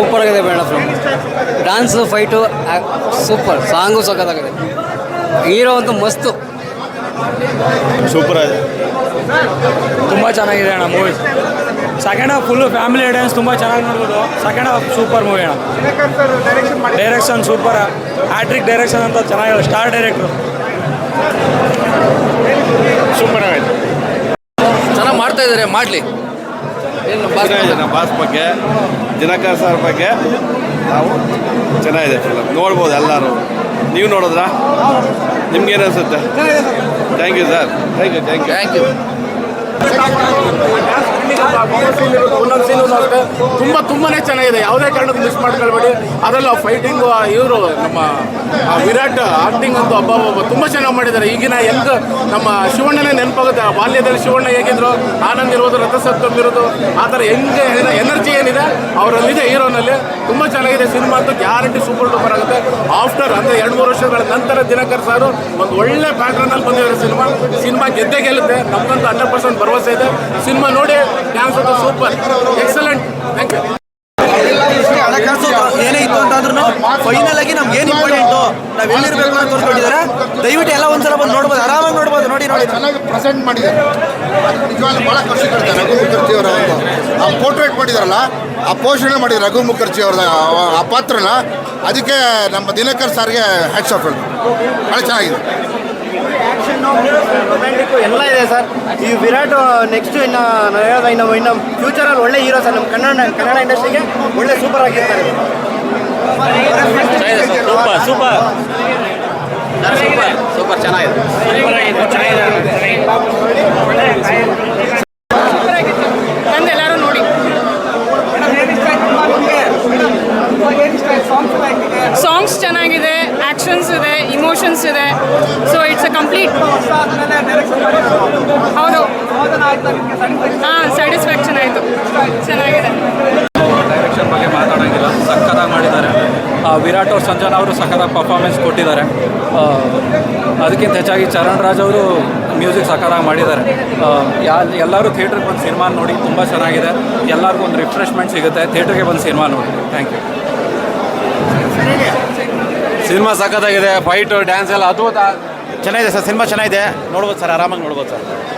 Super ಆಗಿದೆ ಬೇಡ film dance fight super song ಸಖತ್ತಾಗಿದೆ ಹೀರೋ ಅಂತೂ ಮಸ್ತು. ಸೂಪರ್ ಆಗಿದೆ. ತುಂಬ ಚೆನ್ನಾಗಿದೆ ಅಣ್ಣ movie second half full family dance ತುಂಬ ಚೆನ್ನಾಗಿ ನೋಡ್ಬೋದು. ಸೆಕೆಂಡ್ ಹಾಫ್ ಸೂಪರ್ ಮೂವಿ ಅಣ್ಣ. ಡೈರೆಕ್ಷನ್ ಸೂಪರ್ ಹ್ಯಾಟ್ರಿಕ್ ಡೈರೆಕ್ಷನ್ ಅಂತ ಚೆನ್ನಾಗಿದೆ. ಸ್ಟಾರ್ ಡೈರೆಕ್ಟ್ರು ಸೂಪರ್ ಆಗಿದೆ. ಚೆನ್ನಾಗಿ ಮಾಡ್ತಾ ಇದ್ದಾರೆ ಮಾಡಲಿ. ಏನು ಬಾಸ್ ಬಗ್ಗೆ. ದಿನಕರ್ ಸರ್ ಬಗ್ಗೆ ನಾವು ಚೆನ್ನಾಗಿದೆ ಫಿಲಮ್ ನೋಡ್ಬೋದು ಎಲ್ಲರೂ. ನೀವು ನೋಡಿದ್ರಾ? ನಿಮ್ಗೇನು ಅನಿಸುತ್ತೆ? Thank you sir thank you thank you thank you ಒಂದೊಂದು ಸೀನು ತುಂಬ ತುಂಬಾನೇ ಚೆನ್ನಾಗಿದೆ. ಯಾವುದೇ ಕಾರಣಕ್ಕೂ ಮಿಸ್ ಮಾಡ್ಕೊಳ್ಬೇಡಿ. ಅದರಲ್ಲೂ ಫೈಟಿಂಗ್ ಇವರು ನಮ್ಮ ವಿರಾಟ್ ಆಕ್ಟಿಂಗ್ ಅಂತ ಹಬ್ಬ ತುಂಬ ಚೆನ್ನಾಗಿ ಮಾಡಿದ್ದಾರೆ. ಈಗಿನ ಹೆಂಗ್ ನಮ್ಮ ಶಿವಣ್ಣನೇ ನೆನಪಾಗುತ್ತೆ. ಬಾಲ್ಯದಲ್ಲಿ ಶಿವಣ್ಣ ಹೇಗಿದ್ರು, ಆನಂದ್ ಇರೋದು ರಥಸಪ್ತಮ್ ಇರೋದು ಆ ಥರ ಹೆಂಗೆ ಎನರ್ಜಿ ಏನಿದೆ, ಅವರಲ್ಲಿದೆ ಹೀರೋನಲ್ಲಿ ತುಂಬ ಚೆನ್ನಾಗಿದೆ. ಸಿನಿಮಾ ಅಂತ ಗ್ಯಾರಂಟಿ ಸೂಪರ್ ಡೂಪರ್ ಆಗುತ್ತೆ. ಆಫ್ಟರ್ ಅಂದರೆ ಎರಡು ಮೂರು ವರ್ಷಗಳ ನಂತರ ದಿನಕರ್ ಸಾರು ಒಂದು ಒಳ್ಳೆ ಪ್ಯಾಟ್ರನಲ್ಲಿ ಬಂದಿದ್ದಾರೆ ಸಿನಿಮಾ. ಸಿನಿಮಾ ಗೆದ್ದೆ ಗೆಲ್ಲುತ್ತೆ. ನಮಗಂತೂ ಹಂಡ್ರೆಡ್ ಪರ್ಸೆಂಟ್ ಭರವಸೆ ಇದೆ. ಸಿನಿಮಾ ನೋಡಿ ಡ್ಯಾನ್ಸ್ ಅಂತೂ ಸೂಪರ್. ಎಕ್ಸಲೆಂಟ್ ಥ್ಯಾಂಕ್ ಯು ಹಣಕಾಸು ಏನೇ ಇತ್ತು ಅಂತಂದ್ರೂ ಫೈನಲ್ ಆಗಿ ನಮ್ಗೆ ಏನು ಇಂಪಾರ್ಟೆಂಟು ನಾವು ಎಲ್ಲಿರ್ಬೇಕು ಅಂತ ತೋರಿಸ್ಕೊಂಡಿದ್ದಾರೆ ದಯವಿಟ್ಟು ಎಲ್ಲ ಒಂದ್ಸಲ ಬಂದು ನೋಡ್ಬೋದು ಆರಾಮಾಗಿ ನೋಡ್ಬೋದು ನೋಡಿ ನೋಡಿ. ಚೆನ್ನಾಗಿ ಪ್ರೆಸೆಂಟ್ ಮಾಡಿದ್ದಾರೆ. ನಿಜವಾಗ್ಲೂ ಭಾಳ ಖುಷಿ ಕೊಡ್ತಾರೆ ರಘು ಮುಖರ್ಜಿ ಅವರ ಒಂದು ಆ ಪೋರ್ಟ್ರೇಟ್ ಮಾಡಿದಾರಲ್ಲ ಆ ಪೋಷಣೆ ಮಾಡಿದ ರಘು ಮುಖರ್ಜಿ ಅವ್ರದ ಆ- ಪಾತ್ರನ. ಅದಕ್ಕೆ ನಮ್ಮ ದಿನಕರ್ ಸರ್ಗೆ ಹ್ಯಾಟ್ಸ್ ಆಫ್ ಭಾಳ ಚೆನ್ನಾಗಿದೆ. ರೊಮ್ಯಾಂಟಿಕ್ ಎಲ್ಲ ಇದೆ ಸರ್. ಈ ವಿರಾಟ್ ನೆಕ್ಸ್ಟ್ ಇನ್ನು ನಾನು ಹೇಳೋದು, ಇನ್ನು ಇನ್ನು ಫ್ಯೂಚರಲ್ಲಿ ಒಳ್ಳೆ ಹೀರೋ ಸರ್. ನಮ್ಮ ಕನ್ನಡ ಕನ್ನಡ ಇಂಡಸ್ಟ್ರಿಗೆ ಒಳ್ಳೆ ಸೂಪರ್ ಆಗಿರ್ತಾರೆ. ಸೂಪರ್ ಸೂಪರ್ ಸೂಪರ್ ಚೆನ್ನಾಗಿದೆ ಬಂದು ಎಲ್ಲರೂ ನೋಡಿ ಸಾಂಗ್ಸ್ ಚೆನ್ನಾಗಿದೆ ಆಕ್ಷನ್ಸ್ ಇದೆ ಇಮೋಷನ್ಸ್ ಇದೆ. ಸೊ ಇಟ್ಸ್ ಅ ಕಂಪ್ಲೀಟ್ ಹೌದು. ಹಾಂ ಸ್ಯಾಟಿಸ್ಫ್ಯಾಕ್ಷನ್ ಆಯಿತು. ಚೆನ್ನಾಗಿದೆ. ಬಗ್ಗೆ ಮಾತಾಡೋಂಗಿಲ್ಲ. ಸಕ್ಕತ್ತಾಗಿ ಮಾಡಿದ್ದಾರೆ. ವಿರಾಟ್ ಅವ್ರು ಸಂಜನಾ ಅವರು ಸಕ್ಕತ್ತಾಗಿ ಪರ್ಫಾರ್ಮೆನ್ಸ್ ಕೊಟ್ಟಿದ್ದಾರೆ. ಅದಕ್ಕಿಂತ ಹೆಚ್ಚಾಗಿ ಚರಣ್ ರಾಜ್ ಅವರು ಮ್ಯೂಸಿಕ್ ಸಕ್ಕತ್ತಾಗಿ ಮಾಡಿದ್ದಾರೆ. ಯಾ, ಎಲ್ಲರೂ ಥಿಯೇಟ್ರಿಗೆ ಬಂದು ಸಿನಿಮಾ ನೋಡಿ ತುಂಬ ಚೆನ್ನಾಗಿದೆ. ಎಲ್ಲರಿಗೂ ಒಂದು ರಿಫ್ರೆಶ್ಮೆಂಟ್ ಸಿಗುತ್ತೆ. ಥಿಯೇಟ್ರಿಗೆ ಬಂದು ಸಿನಿಮಾ ನೋಡಿ. ಥ್ಯಾಂಕ್ ಯು ಸಿನಿಮಾ ಸಖತ್ತಾಗಿದೆ ಫೈಟು ಡ್ಯಾನ್ಸ್ ಎಲ್ಲ ಅದ್ಭುತ. ಚೆನ್ನಾಗಿದೆ ಸರ್, ಸಿನಿಮಾ ಚೆನ್ನಾಗಿದೆ. ನೋಡ್ಬೋದು ಸರ್, ಆರಾಮಾಗಿ ನೋಡ್ಬೋದು ಸರ್.